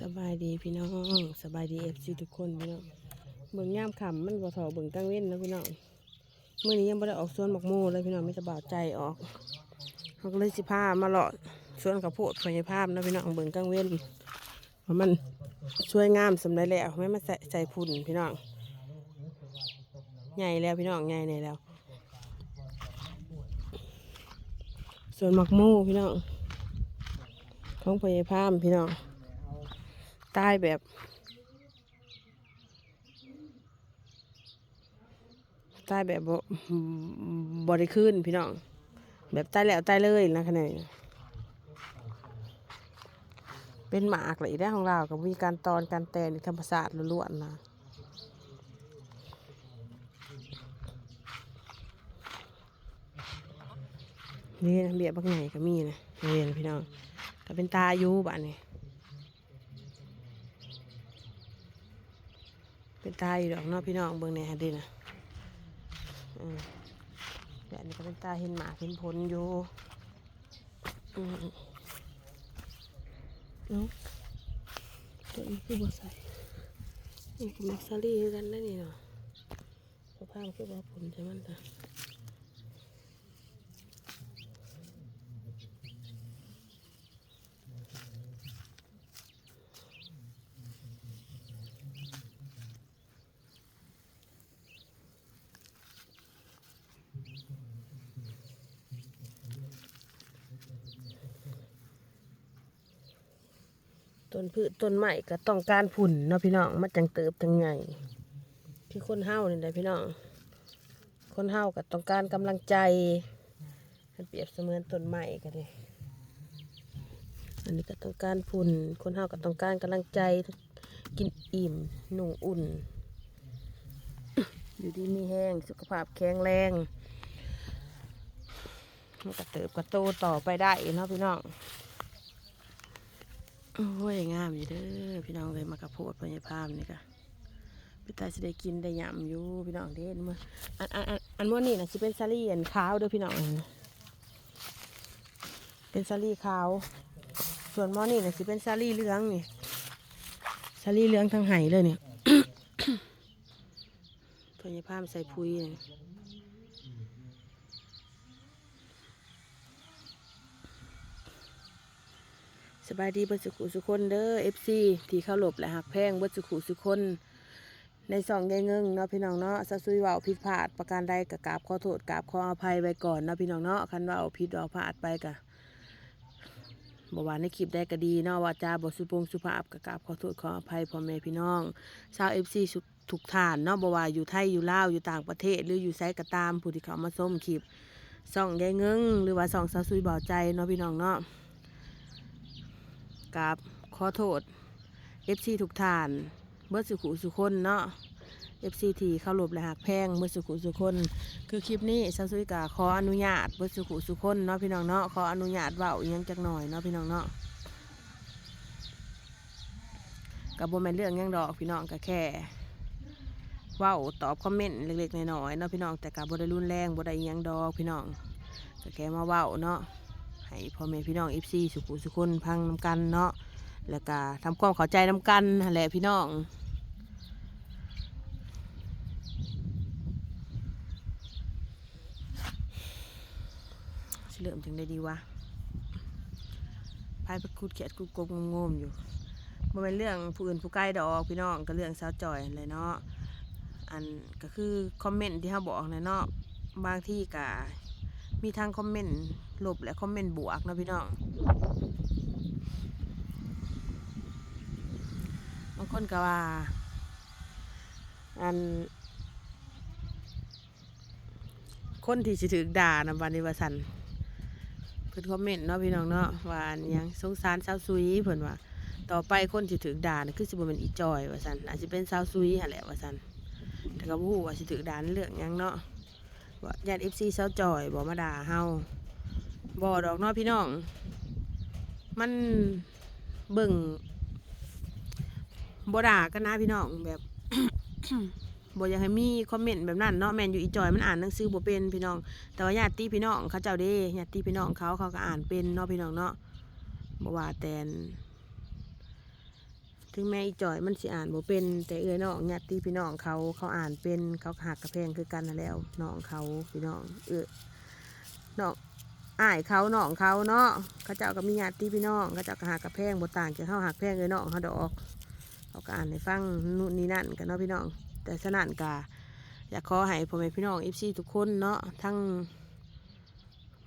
สบายดีพี่น้องสบายดีเอฟซีทุกคนพี่น้องเบิ่งย่ามขำมันบ่ถอเบิ่งตั้งเว้นนะพี่น้องเมื่อนี้ยังบ่ได้ออกสวนหมกโมเลยพี่น้องไม่จะบาดใจออกเขาก็เลยสิพามาเลาะสวนกับโพดพยภาพนะพี่น้องเบิ่งตั้งเว้นเพราะมันช่วยงามสำได้แล้วไม่มาใส่ใส่พุ่นพี่น้องใหญ่แล้วพี่น้องใหญ่ในแล้วสวนหมกโมพี่น้องของพยภาพพี่น้อง ตายแบบตายแบบบริขึ้นพี่น้อง แบบตายแล้วตายเลยนะขนาดนี้เป็นหมากเลยได้ของเรากับมีการตอนการแตนธรรมศาสตร์ล้วนๆนะนี่นะเบียบักไหนก็มีนะเรียนพี่น้องก็เป็นตาอายุบ้านนี้ เป็นตาอยู่ดอกเนอกพี่น้องเบิ่งในฮันดีนะอืมแบบนี้ก็เป็นตาเห็นหมาเห็นผลอยู่อืมเนาะตัวนี้คือบัวใส่นี่คือมักซารี่กันได้นี่เนาะสภาพคือว่าผลใช่มันจ้ะ ต้นพืชต้นไม้ก็ต้องการผุ่นเนาะพี่น้องมันจังเติบจังไงคือคนเฮานี่แหละพี่น้อง คนเฮาก็ต้องการกำลังใจมันเปรียบเสมือนต้นไม้ก็เลยอันนี้ก็ต้องการผุ่นคนเฮาก็ต้องการกำลังใจกินอิ่มหนุ่งอุ่น อยู่ดีมีแห้งสุขภาพแข็งแรงมันก็เติบกระโตต่อไปได้เนาะพี่น้อง โอ้ยงามอยู่เด้อพี่น้องเลยมากระโพดพญาพามนี่ก็พี่ตาสิได้กินได้ยำอยู่พี่น้องเด้เมื่ออันอันอันอันมื่อนี่นะสิเป็นซาลี่อันขาวเด้อพี่น้องเป็นซาลี่ขาว ส่วนมอนี่นะสิเป็นซาลี่เหลืองนี่ซาลี่เหลืองทั้งไห้เลยเนี่ยพญาพามใส่พุยนี่ส บายดีเบิดสุขุสุคนเด้อเอฟซีที่เข้าหลบและหักแพงเบิดสุขุสุคน ในสองยายเงิงเนาะพี่น้องเนาะซาซุยเว่าผิดพลาดประการใดกะกราบขอโทษกราบขออภัยไว้ก่อนเนาะพี่น้องเนาะคันว่าผิดเว่าพลาดไปกะบอกว่าในคลิปได้ก็ดีเนาะว่าจาบสุปงสุภาพกะกราบขอโทษขออภัยพ่อแม่พี่น้องชาวเอฟซีทุกท่านเนาะบอกว่าอยู่ไทยอยู่ลาวอยู่ต่างประเทศ หรืออยู่ไซก็ตามผู้ที่เขามาส้มคลิปส่องยายเงิงหรือว่าส่องซาซุยเบาใจเนาะพี่น้องเนาะ กราบขอโทษเอฟซีทุกท่าน เบิดสุขุสุคนเนาะ FCT เข้าหลบและหักแพงเบิดสุขุสุคนคือคลิปนี้ซาซุยกาขออนุญาตเบิดสุขุสุคนเนาะพี่น้องเนาะขออนุญาตเว้าอียังจักหน่อยเนาะพี่น้องเนาะกับโบแมนเรื่องยังดอกพี่น้องก็แค่เว้าตอบคอมเมนต์เล็กๆน้อยๆเนาะพี่น้องแต่กับโบได้รุนแรงโบได้ยังดอกพี่น้องก็แค่มาเว้าเนาะ ให้พ่อแม่พี่น้อง FC สุขุสุคนพังน้ำกันเนาะแล้วก็ทำความเข้าใจน้ำกันแหละพี่น้องเริ่มจังได้ดีวะพายไปคูดเขียดคูดกบงมอยู่บ่เป็นเรื่องผู้อื่นผู้ใกล้ดอกพี่น้องก็เรื่องสาวจอยเลยเนาะ อันก็คือคอมเมนต์ที่เขาบอกนะเนาะบางที่ก็มีทางคอมเมนต์ ลบและคอมเมนต์บวกนะพี่น้องบางคนก็ว่า อัน คนที่สิถือด่านะวันนี้ว่าสันเพิ่นคอมเมนต์เนาะพี่น้องเนาะว่าอันยังสงสารสาวซุยเพิ่นว่าต่อไปคนที่ถือด่านะคือสิบ่เป็นอีจอยว่าสันอาจจะเป็นสาวซุยหั่นแหละว่าสันแต่ก็บ่ฮู้ว่าสิถือด่านเรื่องยังเนาะว่าญาติ FC สาวจอยบ่มาด่าเฮา บ่ดอกเนาะพี่น้อง มันเบิ่งบ่ด่ากันนะพี่น้องแบบบ่อยากให้มีคอมเมนต์แบบนั้นเนาะแมนอยู่อีจอยมันอ่านหนังสือบ่เป็นพี่น้อง แต่ว่าญาติพี่น้องเขาเจ้าเด้ญาติพี่น้องเขาเขาก็อ่านเป็นเนาะพี่น้องเนาะบ่ว่าแตนถึงแม้อีจอยมันสิอ่านบ่เป็น แต่เอ้ยน้องญาติพี่น้องเขาเขาอ่านเป็นเขาหักกระแพงคือกันนั่นแล้วน้องเขาพี่น้อง เออน้อง อ้ายเขาน้องเขาเนาะเขาเจ้าก็มีญาติพี่น้องเขาเจ้าก็หักกระแพงบต่างจากเขาหักแพงเอ้ยน้องเขาดอกเขาก็อ่านให้ฟังนู่นนี่นั่นกันเนาะพี่น้อง แต่สนั่นกาอยากขอให้พ่อแม่พี่น้องเอฟซีทุกคนเนาะทั้ง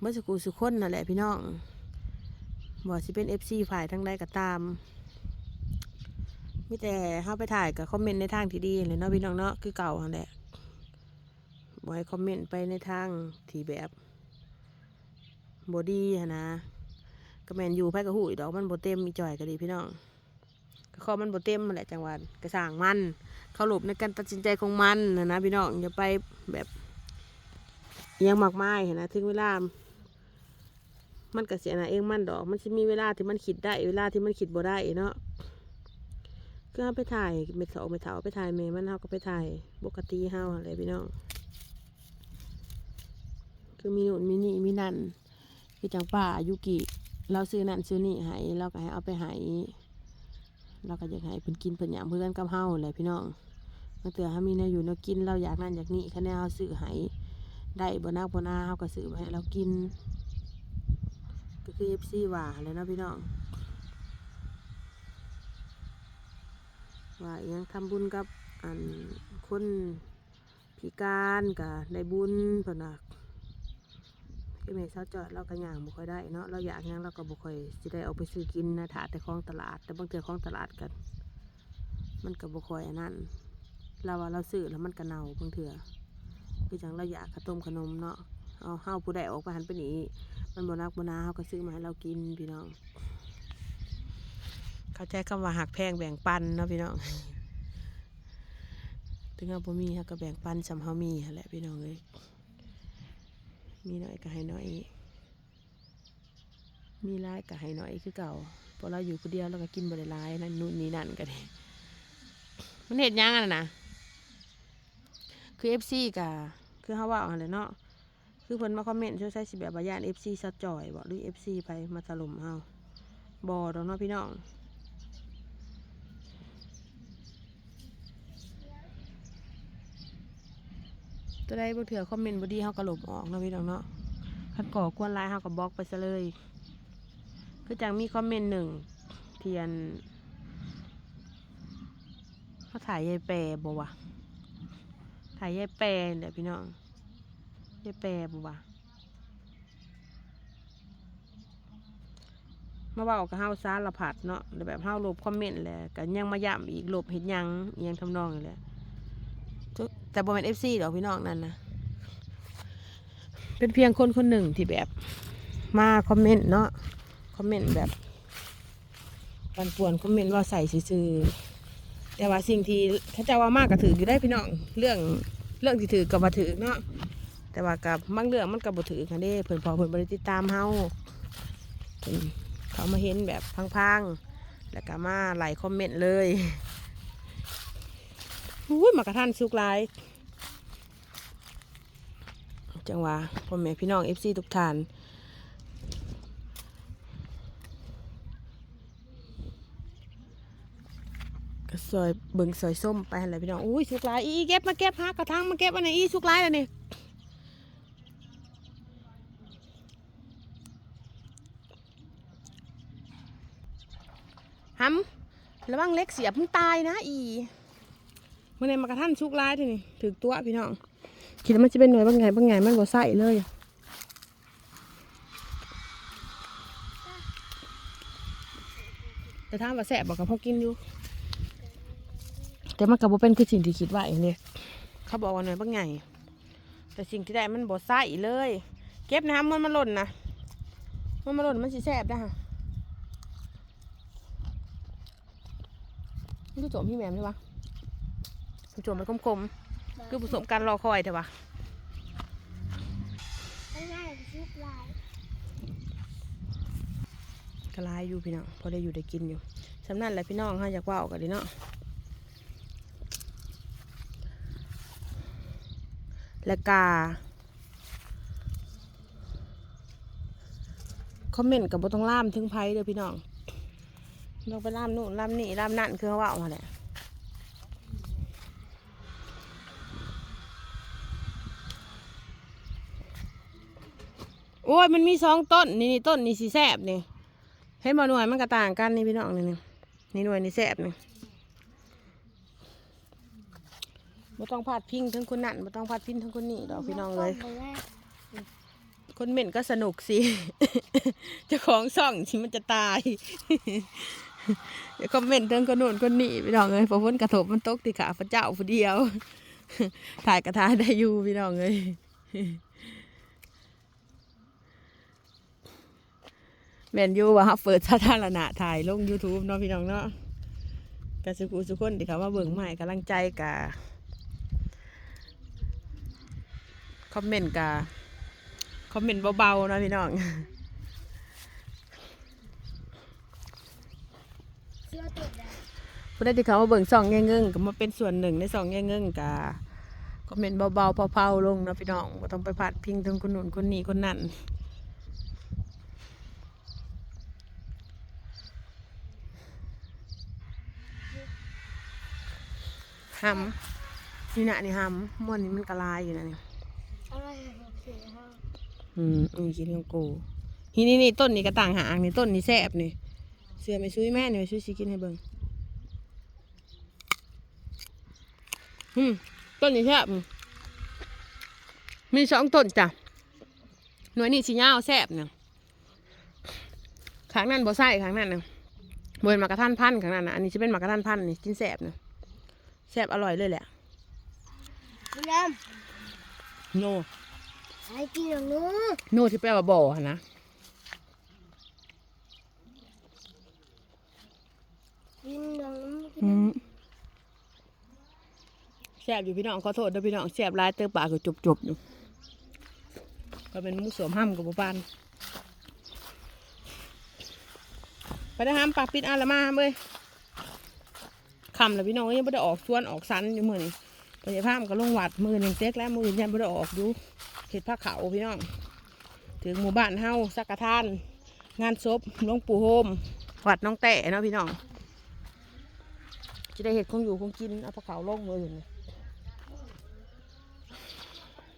เมื่อสกูสุคนนั่นแหละพี่น้องบ่สิเป็นเอฟซีฝ่ายทั้งใดก็ตามมีแต่เข้าไปถ่ายกับคอมเมนต์ในทางที่ดีเลยเนาะพี่น้องเนาะคือเก่าแหละบ่ให้คอมเมนต์ไปในทางที่แบบ บอดี้หั้นนะก็แมนอยู่ไพ่กระหูอีดอกมันโบเต็มมีจ่อยก็ดีพี่น้องก็ข้อมันโบเต็มมาแหละจังหวัดกระสางมันเขาหลบในการตัดสินใจของมันนะนะพี่น้องอย่าไปแบบเอียงมากไมายเห็นนะถึงเวลา มันก็เสียนะเองมันดอก มันจะมีเวลาที่มันคิดได้เวลาที่มันคิดบ่ได้เนาะก็เอาไปถ่ายเม็ดสองเม็ดเถาไปถ่ายเมมันเฮาก็ไปถ่ายปกติเฮาอะไรพี่น้องคือมีนู่นมีนี่มีนั่น คือจังป่ายุกิเราซื้อนั่นซื้อนี่ให้เราก็ให้เอาไปให้เราก็อยากให้เพิ่นกินเพิ่นอยากเพื่อนกับเฮาแหละพี่น้องเมื่อเตือเขามีแนวอยู่แนวกินเราอยากนั่นอยากนี่คะแนนเราซื้อให้ได้บนาบนาเขาก็ซื้อให้เรากิน ก็คือเอฟซีว่าเลยเนาะพี่น้องว่าอิหยังทำบุญกับอันคนพิการกับได้บุญเพิ่นน่ะ พี่เมย์เช้าจอดเราก็ย่างบ่ค่อยได้เนาะเราอยากหยังเราก็บ่ค่อยสิได้เอาไปซื้อกินนะถาแต่ของตลาด แต่บางเทื่อของตลาดกัน มันก็บ่ค่อยอันนั้นเราว่าเราซื้อแล้วมันกระเน่าบางเถื่อคือจังเราอยากขนมขนมเนาะเอาเฮาผู้ใดออกไปหันไปหนีมันบนักบนาเฮาก็ซื้อมาให้เรากินพี่น้อง เขาใจคำว่าหักแพงแบ่งปันเนาะพี่น้องถึงเราบ่มีเฮาก็แบ่งปันสำเฮามีแหละพี่น้องเอ้ย มีน้อยก็ให้น้อย มีหลายก็ให้น้อยคือเก่าพราะเราอยู่คนเดียวเราก็กินบ่ได้หลายนั่นนู่นนี่นั่นก็ได้มันเห็ดหยังอะนะคือเอฟซีกะคือเขาว่าอะไรเนาะคือเพิ่นมาคอมเมนต์ช่วยใช้สิแบบบายานเอฟซีซัดจ่อยบอกหรือเอฟซีไปมาถล่มเฮาบอดอกเนาะพี่น้อง ตัวใดบ่เถื่อคอมเมนต์บ่ดีเฮาก็ลบออกเนาะพี่น้องเนาะคันก่อกวนไลน์เฮาก็บล็อกไปซะเลย คือจังมีคอมเมนต์หนึ่งเทียนเขาถ่ายยายแปรบ่วะถ่ายยายแปรเดี๋ยวพี่น้องยายแปรบ่วะมาเว่ากับเฮาซาละผัดเนาะแล้วแบบเฮาลบคอมเมนต์แหละก็ยังมาย้ำอีกลบเห็นยังยังทำนองนี่แหละ แต่บ่เป็นเอฟซีดอกพี่น้องนั่นนะเป็นเพียงคนคนหนึ่งที่แบบมาคอมเมนต์เนาะคอมเมนต์แบบปันป่วนคอมเมนต์ว่าใส่ซื่อแต่ว่าสิ่งที่เขาเจะว่ามากก็ถืออยู่ได้พี่น้องเรื่องเรื่องที่ถือกับมาถือเนาะแต่ว่ากับบางเรื่องมันกับบ่ถือกันเด้เพิ่นพอเพิ่นบริติตามเฮาเขามาเห็นแบบพังๆแล้วก็มาไลค์คอมเมนต์เลย อุ้ยมากระทันสุกหลายจังหวะพ่อแม่พี่น้องเอฟซีทุกท่านก็ซอยเบิ่งซอยส้มไปอะไรพี่น้องอุ้ยสุกหลายอีเก็บมาเก็บหากระทังมาเก็บอันไหนอีสุกหลายแล้วนี่หำระวังเล็กเสียบมึงตายนะอี มื่อไหมากระทันสุกหลายทีนี่ถือตัวพี่น้องคิดว่ามันจะเป็นหน่วยบางไงบางไงมันบ่ใส่เลยแต่ถามว่าแสบบอกกับพ่อกินอยู่ แต่มันก็บ่เป็นคือสิ่งที่คิดไว้เนี่ยเขาบอกว่าหน่อยบางไงแต่สิ่งที่ได้มันบ่ใส่เลย เก็บน้ำมันมาหล่นนะมันมาหล่นมันสิแสบนะฮะนี่คือโจมพี่แหมมใช่ปะ จมมันคมๆคือผสมกันรอคอยเถอะวะง่ายๆชุบลายกระลายอยู่พี่น้องพอได้อยู่ได้กินอยู่สำนั่นแหละพี่น้องฮะอยากว่าออกกันดิเนาะและกาคอมเมนต์กับบต้องล่ามถึงไพ่เด้อพี่น้องลงไปล่ามนู่นล่ามนี่ล่ามนั่นคือเขาว่ามาแหละ โอ้ยมันมีสองต้นนี่นี่ต้นนี่สีแสบนี่เห็นบ่หน่วยมันก็ต่างกันนี่พี่น้องนี่นี่นี่หน่วยนี่แสบนี่ไม่ต้องพาดพิงทั้งคนนั่นไม่ต้องพาดพิงทั้งคนนี่ดอกพี่น้องเลย คนเหม็นก็สนุกสิจ้าของซ่องที่มันจะตายเดี๋ยวคอมเมนต์เรื่องคนโน่นคนนี้พี่น้องเลยพอพ้นกระทบมันตกติขาพระเจ้าผู้เดียว ถ่ายกระทาได้อยู่พี่น้องเลย แมนยูว่าเปิดสาธารณะถ่ายลง YouTube เนาะพี่น้องเนาะกสุกุสุคนที่เขามาเบิ่งใหม่กำลังใจกะคอมเมนต์กะคอมเมนต์เบาๆนะพี่น้องเสื้อติดอะผู้ใดที่เขามาเบิ่งสองแง่เงิงก็มาเป็นส่วนหนึ่งในสองแง่เงิงกะคอมเมนต์เบาๆเผาๆลงนะพี่น้องก็ต้องไปพาดพิงถึงคนหนู้นคนนี้คนนั้น หำนี่นะนี่หำม้วนนี้มันกระลายอยู่นะนี่อะไรอะเสียห้าอืมนี่กินของกูนี่นี่นี่ต้นนี่กระต่างหางนี่ต้นนี่แซ่บนี่ เสือไม่ช่วยแม่นี่ไม่ช่วยสิกินให้เบิ่งอืมต้นนี่แซ่บอืมมีสองต้นจ้ะหน่วยนี่สียาวแซ่บเนี่ยขางนั้นบ่ใส่ขางนั้นนะบเป็นหมากกระทันพันธุ์ขางนั้นนะอันนี้จะเป็นหมากกระทันพันธุ์นี่กินแซ่บนะ แซ่บอร่อยเลยแหละพี่น้โนำอะไรกินอย่างนู้นโนที่แปลว่าบ่อหั่นนะกินอย่างนู้นอืมแซ่บอยู่พี่น้องขอโทษเด้อพี่น้องแซ่บหลายเตอปากก็จบจบๆอยู่ก็เป็นหมุสวมห้ำกับบุปานไปได้ห้ามปากปิดอาละมาห้ามเลย คำแล้วพี่น้องยังไม่ได้ออกสวนออกสันอยู่มือนี่พยาพามก็ลงวัดมือหนึ่งเต็กแล้วมือยังไม่ได้ออกอยู่เห็ดผ้าขาวพี่น้อง ถึงหมู่บ้านเฮาสักกะทาน งานศพหลวงปู่โฮมวัดน้องแต่เนาะพี่น้องจะได้เห็ดคงอยู่คงกินเอาปลาเขาวลงมือนี่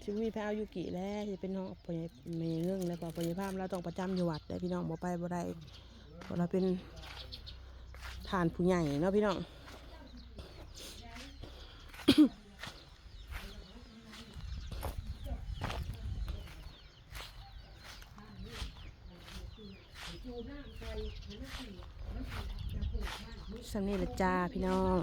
ชิมีแพ้อายุกิแล้วจะเป็นน้องปยเมยเรื่องแล้วก็ปอยภาพเราต้องประจำอยู่วัดได้พี่น้องบ่ไปบ่ได้เพราะเราเป็นฐานผู้ใหญ่เนาะพี่น้อง สำนี่ละจ้าพี่น้อง